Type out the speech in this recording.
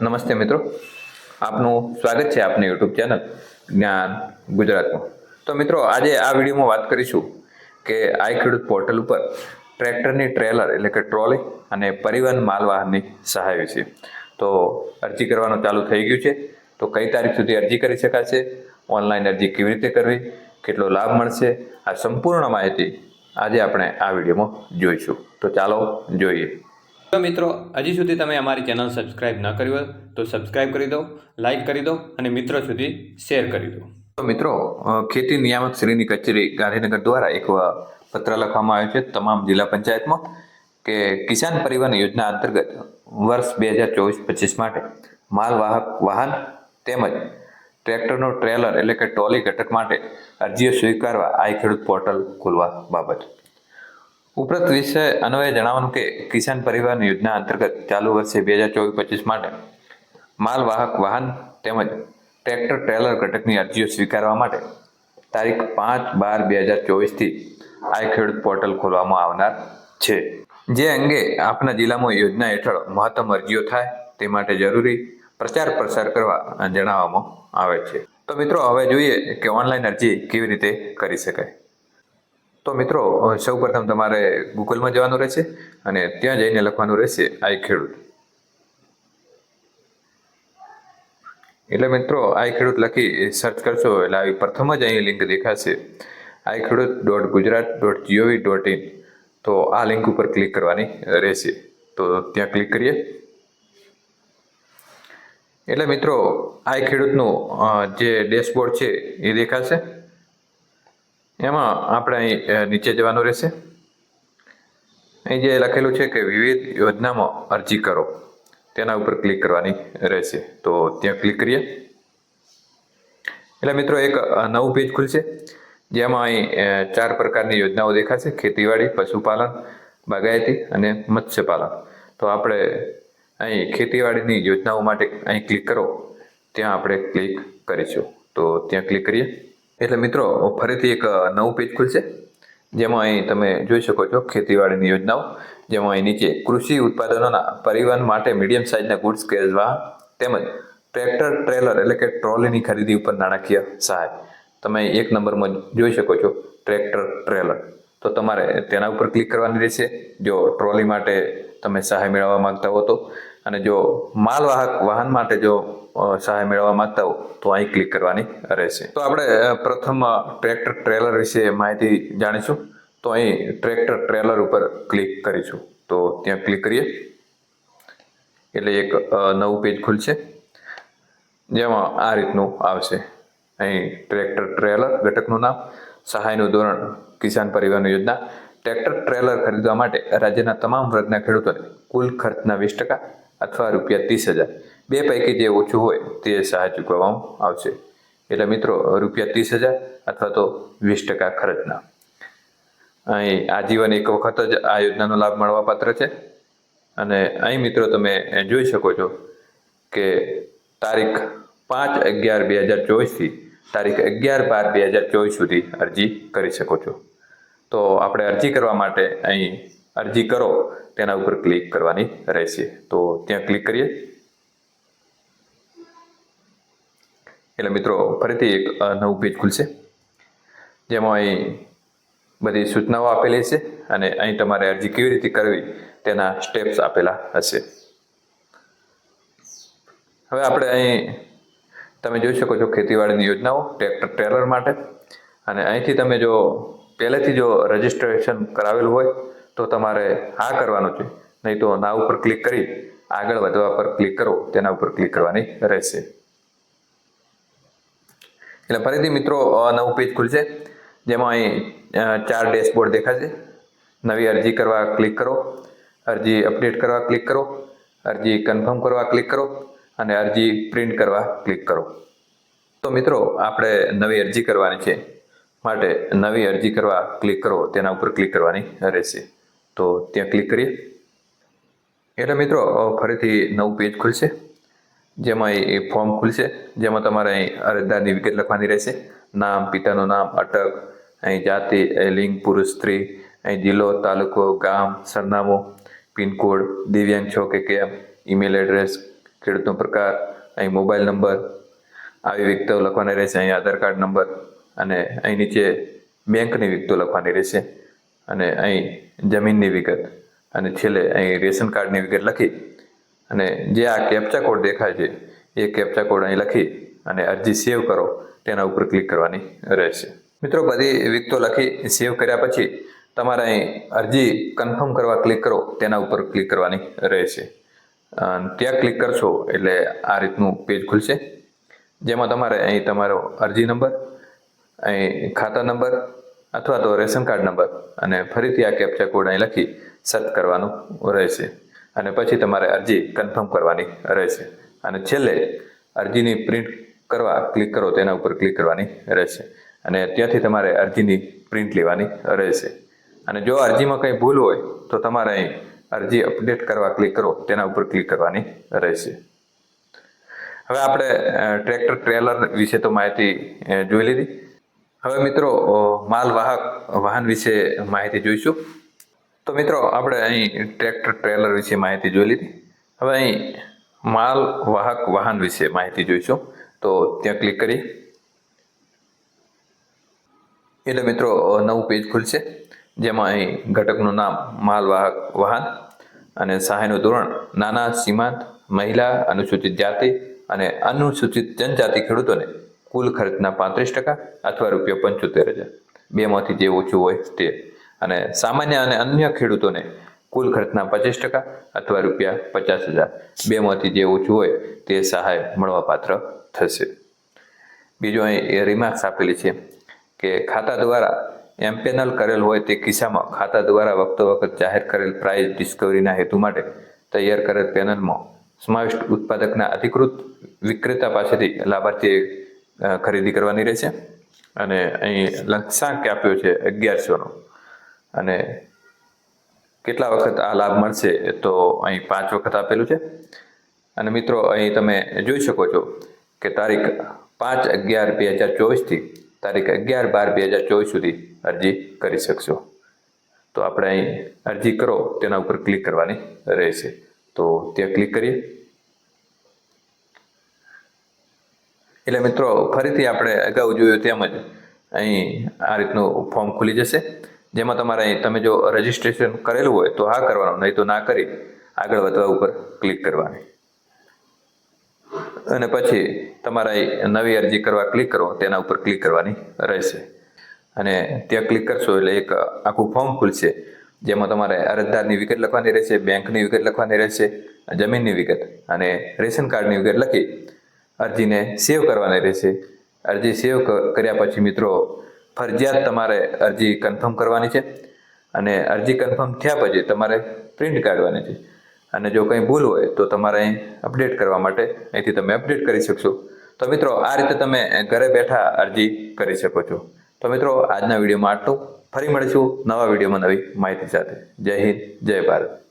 નમસ્તે મિત્રો. આપનું સ્વાગત છે આપની યુટ્યુબ ચેનલ જ્ઞાન ગુજરાતમાં. તો મિત્રો, આજે આ વિડીયોમાં વાત કરીશું કે આઈ ખેડૂત પોર્ટલ ઉપર ટ્રેક્ટરની ટ્રેલર એટલે કે ટ્રોલી અને પરિવહન માલવાહનની સહાય વિશે. તો અરજી કરવાનું ચાલુ થઈ ગયું છે. તો કઈ તારીખ સુધી અરજી કરી શકાશે? ઓનલાઈન અરજી કેવી રીતે કરવી? કેટલો લાભ મળશે? આ સંપૂર્ણ માહિતી આજે આપણે આ વિડીયોમાં જોઈશું. તો ચાલો જોઈએ. તો મિત્રો, હજી સુધી તમે અમારી ચેનલ સબસ્ક્રાઇબ ન કરી હોય તો સબસ્ક્રાઇબ કરી દો લાઇક કરી દો અને મિત્રો સુધી શેર કરી દો. તો મિત્રો ખેતી નિયામક શ્રીની કચેરી ગાંધીનગર દ્વારા એક પત્ર લખવામાં આવ્યો છે તમામ જિલ્લા પંચાયતમાં કે કિસાન પરિવહન યોજના અંતર્ગત વર્ષ બે હજાર ચોવીસ પચીસ માટે માલવાહક વાહન તેમજ ટ્રેક્ટરનો ટ્રેલર એટલે કે ટ્રોલી ઘટક માટે અરજીઓ સ્વીકારવા આઈ ખેડૂત પોર્ટલ ખોલવા બાબત. ઉપરોક્ત વિષય અન્વયે જણાવવાનું કે કિસાન પરિવહન યોજના અંતર્ગત ચાલુ વર્ષે બે હજાર ચોવીસ પચીસ માટે માલવાહક વાહન તેમજ ટ્રેક્ટર ટ્રેલર ઘટકની અરજીઓ સ્વીકારવા માટે તારીખ પાંચ બાર બે હજાર ચોવીસથી આઈ ખેડૂત પોર્ટલ ખોલવામાં આવનાર છે. જે અંગે આપના જિલ્લામાં યોજના હેઠળ મહત્તમ અરજીઓ થાય તે માટે જરૂરી પ્રચાર પ્રસાર કરવા જણાવવામાં આવે છે. તો મિત્રો, હવે જોઈએ કે ઓનલાઈન અરજી કેવી રીતે કરી શકાય. તો મિત્રો સૌ પ્રથમ તમારે ગૂગલમાં જવાનું રહેશે અને ત્યાં જઈને લખવાનું રહેશે આઈ ખેડૂત. એટલે મિત્રો, આઈ ખેડૂત લખી સર્ચ કરશો, એટલે આવી પ્રથમ જ અહીં લિંક દેખાશે. I Khedut dot Gujarat dot G O V dot in તો આ લિંક ઉપર ક્લિક કરવાની રહેશે. તો ત્યાં ક્લિક કરીએ. એટલે મિત્રો, આઈ ખેડૂતનું જે ડેશબોર્ડ છે એ દેખાશે. એમાં આપણે નીચે જવાનું રહેશે. અહીં જે લખેલું છે કે વિવિધ યોજનામાં અરજી કરો. તેના ઉપર ક્લિક કરવાની રહેશે. તો ત્યાં ક્લિક કરીએ. એટલે મિત્રો એક નવું પેજ ખુલશે. જેમાં અહીં ચાર પ્રકારની યોજનાઓ દેખાશે. ખેતીવાડી, પશુપાલન, બાગાયતી અને મત્સ્યપાલન. તો આપણે અહીં ખેતીવાડીની યોજનાઓ માટે અહીં ક્લિક કરો. ત્યાં આપણે ક્લિક કરીશું. તો ત્યાં ક્લિક કરીએ. એટલે મિત્રો, ફરીથી એક નવું પેજ ખુલશે. જેમાં અહીં તમે જોઈ શકો છો ખેતીવાડીની યોજનાઓ. જેમાં અહીં નીચે કૃષિ ઉત્પાદનોના પરિવહન માટે મીડિયમ સાઇઝના ગુડ્સ વાહન તેમજ ટ્રેક્ટર ટ્રેલર એટલે કે ટ્રોલીની ખરીદી ઉપર નાણાકીય સહાય. તમે એક નંબરમાં જોઈ શકો છો ટ્રેક્ટર ટ્રેલર તો તમારે તેના ઉપર ક્લિક કરવાની રહેશે. જો ટ્રોલી માટે તમે સહાય મેળવવા માંગતા હો તો. અને જો માલવાહક વાહન માટે જો સહાય મેળવવા માંગતા હો, તો અહીં ક્લિક કરવાની રહેશે. તો આપણે પ્રથમ ટ્રેક્ટર ટ્રેલર વિશે માહિતી જાણીશું. તો અહીં ટ્રેક્ટર ટ્રેલર ઉપર ક્લિક કરીશું. તો ત્યાં ક્લિક કરીએ. એટલે એક નવું પેજ ખુલશે. જેમાં આ રીતનું આવશે. અહીં ટ્રેક્ટર ટ્રેલર ઘટકનું નામ, સહાયનું ધોરણ, કિસાન પરિવહન યોજના. ટ્રેક્ટર ટ્રેલર ખરીદવા માટે રાજ્યના તમામ વર્ગના ખેડૂતોને કુલ ખર્ચના વીસ ટકા અથવા રૂપિયા ત્રીસ હજાર. બે પૈકી જે ઓછું હોય તે સહાય ચૂકવવામાં આવશે. એટલે મિત્રો, રૂપિયા ત્રીસ હજાર અથવા તો વીસ ટકા ખર્ચના. અહીં આજીવન એક વખત જ આ યોજનાનો લાભ મળવાપાત્ર છે. અને અહીં મિત્રો તમે જોઈ શકો છો કે તારીખ પાંચ અગિયાર બે હજાર ચોવીસથી તારીખ અગિયાર બાર બે હજાર ચોવીસ સુધી અરજી કરી શકો છો. તો આપણે અરજી કરવા માટે અહીં અરજી કરો, તેના ઉપર ક્લિક કરવાની રહેશે. તો ત્યાં ક્લિક કરીએ. એટલે મિત્રો, ફરીથી એક નવું પેજ ખુલશે. જેમાં અહીં બધી સૂચનાઓ આપેલી છે અને અહીં તમારે અરજી કેવી રીતે કરવી તેના સ્ટેપ્સ આપેલા હશે. હવે આપણે અહીં, તમે જોઈ શકો છો ખેતીવાડીની યોજનાઓ, ટ્રેક્ટર, ટ્રેલર માટે. અને અહીંથી તમે જો, પહેલેથી જો રજિસ્ટ્રેશન કરાવેલું હોય તો તમારે હા કરવાનું છે. નહીં તો ના ઉપર ક્લિક કરી આગળ વધવા પર ક્લિક કરો. તેના ઉપર ક્લિક કરવાની રહેશે. એટલે ફરીથી મિત્રો નવું પેજ ખુલશે. જેમાં અહીં ચાર ડેશબોર્ડ દેખાશે. નવી અરજી કરવા ક્લિક કરો. અરજી અપડેટ કરવા ક્લિક કરો. અરજી કન્ફર્મ કરવા ક્લિક કરો. અને અરજી પ્રિન્ટ કરવા ક્લિક કરો. તો મિત્રો, આપણે નવી અરજી કરવાની છે. માટે નવી અરજી કરવા ક્લિક કરો. તેના ઉપર ક્લિક કરવાની રહેશે. તો ત્યાં ક્લિક કરીએ. એટલે મિત્રો ફરીથી નવું પેજ ખુલશે. જેમાં એ ફોર્મ ખુલશે. જેમાં તમારે અહીં અરજદારની વિગત લખવાની રહેશે. નામ, પિતાનું નામ, અટક, અહીં જાતિ લિંગ, પુરુષ, સ્ત્રી, અહીં જિલ્લો, તાલુકો, ગામ, સરનામું, પિનકોડ, દિવ્યાંગ છો કે કેમ ઈમેલ એડ્રેસ ખેડૂતનો પ્રકાર, અહીં મોબાઈલ નંબર આવી વિગતો લખવાની રહેશે. અહીં આધાર કાર્ડ નંબર અને અહીં નીચે બેંકની વિગતો લખવાની રહેશે. અને અહીં જમીનની વિગત અને છેલ્લે અહીં રેશન કાર્ડની વિગત લખી અને જે આ કેપ્ચા કોડ દેખાય છે, એ કેપ્ચા કોડ અહીં લખી અને અરજી સેવ કરો, તેના ઉપર ક્લિક કરવાની રહેશે. મિત્રો, બધી વિગતો લખી સેવ કર્યા પછી તમારે અહીં અરજી કન્ફર્મ કરવા ક્લિક કરો, તેના ઉપર ક્લિક કરવાની રહેશે. ત્યાં ક્લિક કરશો એટલે આ રીતનું પેજ ખુલશે. જેમાં તમારે અહીં તમારો અરજી નંબર અહીં ખાતા નંબર અથવા તો રેશન કાર્ડ નંબર અને ફરીથી આ કેપ્ચા કોડ અહીં લખી સર્ચ કરવાનું રહેશે. અને પછી તમારે અરજી કન્ફર્મ કરવાની રહેશે. અને છેલ્લે અરજીની પ્રિન્ટ કરવા ક્લિક કરો તેના ઉપર ક્લિક કરવાની રહેશે. અને ત્યાંથી તમારે અરજીની પ્રિન્ટ લેવાની રહેશે. અને જો અરજીમાં કંઈ ભૂલ હોય, તો તમારે અહીં અરજી અપડેટ કરવા ક્લિક કરો, તેના ઉપર ક્લિક કરવાની રહેશે. હવે આપણે ટ્રેક્ટર ટ્રેલર વિશે તો માહિતી જોઈ લીધી. હવે મિત્રો માલવાહક માલ વાહક વાહન વિશે માહિતી જોઈશું. તો મિત્રો, આપણે અહીં ટ્રેક્ટર, ટ્રેલર વિશે માહિતી જોઈ લીધી. હવે અહીં માલ વાહક વાહન વિશે માહિતી જોઈશું. તો ત્યાં ક્લિક કરી. એટલે મિત્રો નવું પેજ ખુલશે, જેમાં અહીં ઘટકનું નામ માલવાહક વાહન અને સહાયનું ધોરણ નાના, સીમાંત, મહિલા, અનુસૂચિત જાતિ અને અનુસૂચિત જનજાતિ ખેડૂતોને કુલ ખર્ચના પાંત્રીસ ટકા અથવા રૂપિયા પંચોતેર હજાર. બેમાંથી જે ઓછું હોય તે. અને સામાન્ય અને અન્ય ખેડૂતોને કુલ ખર્ચના પચીસ ટકા અથવા રૂપિયા પચાસ હજાર. બેમાંથી જે ઓછું હોય તે સહાય મળવાપાત્ર થશે. બીજું અહીં રિમાર્ક્સ આપેલી છે કે ખાતા દ્વારા એમ્પેનલ કરેલ હોય તે કિસ્સામાં ખાતા દ્વારા વખતો વખત જાહેર કરેલ પ્રાઇસ ડિસ્કવરીના હેતુ માટે તૈયાર કરેલ પેનલમાં સમાવિષ્ટ ઉત્પાદકના અધિકૃત વિક્રેતા પાસેથી લાભાર્થીએ ખરીદી કરવાની રહેશે. અને અહીં લક્ષાંક આપ્યો છે અગિયારસોનો અને કેટલા વખત આ લાભ મળશે તો અહીં પાંચ વખત આપેલું છે. અને મિત્રો, અહીં તમે જોઈ શકો છો કે તારીખ પાંચ અગિયાર બે હજાર ચોવીસથી તારીખ અગિયાર બાર બે હજાર ચોવીસ સુધી અરજી કરી શકશો. તો આપણે અહીં અરજી કરો, તેના ઉપર ક્લિક કરવાની રહેશે. તો ત્યાં ક્લિક કરીએ. એટલે મિત્રો, ફરીથી આપણે અગાઉ જોયું તેમ જ અહીં આ રીતનું ફોર્મ ખુલી જશે. જેમાં તમારે અહીં તમે જો રજીસ્ટ્રેશન કરેલું હોય તો હા કરવાનું, નહીં તો ના કરી આગળ વધવા ઉપર ક્લિક કરવાની. અને પછી તમારે નવી અરજી કરવા ક્લિક કરો, તેના ઉપર ક્લિક કરવાની રહેશે. અને ત્યાં ક્લિક કરશો એટલે એક આખું ફોર્મ ખુલશે, જેમાં તમારે અરજદારની વિગત લખવાની રહેશે, બેંકની વિગત લખવાની રહેશે, જમીનની વિગત અને રેશન કાર્ડની વિગત લખી અરજીને સેવ કરવાની રહેશે. અરજી સેવ કર્યા પછી મિત્રો, ફરજિયાત તમારે અરજી કન્ફર્મ કરવાની છે અને અરજી કન્ફર્મ થયા પછી તમારે પ્રિન્ટ કાઢવાની છે. અને જો કંઈ ભૂલ હોય તો તમારે અહીં અપડેટ કરવા માટે અહીંથી તમે અપડેટ કરી શકશો. તો મિત્રો, આ રીતે તમે ઘરે બેઠા અરજી કરી શકો છો. તો મિત્રો, આજના વિડીયોમાં આટલું. ફરી મળીશું નવા વિડીયોમાં નવી માહિતી સાથે. જય હિન્દ, જય ભારત.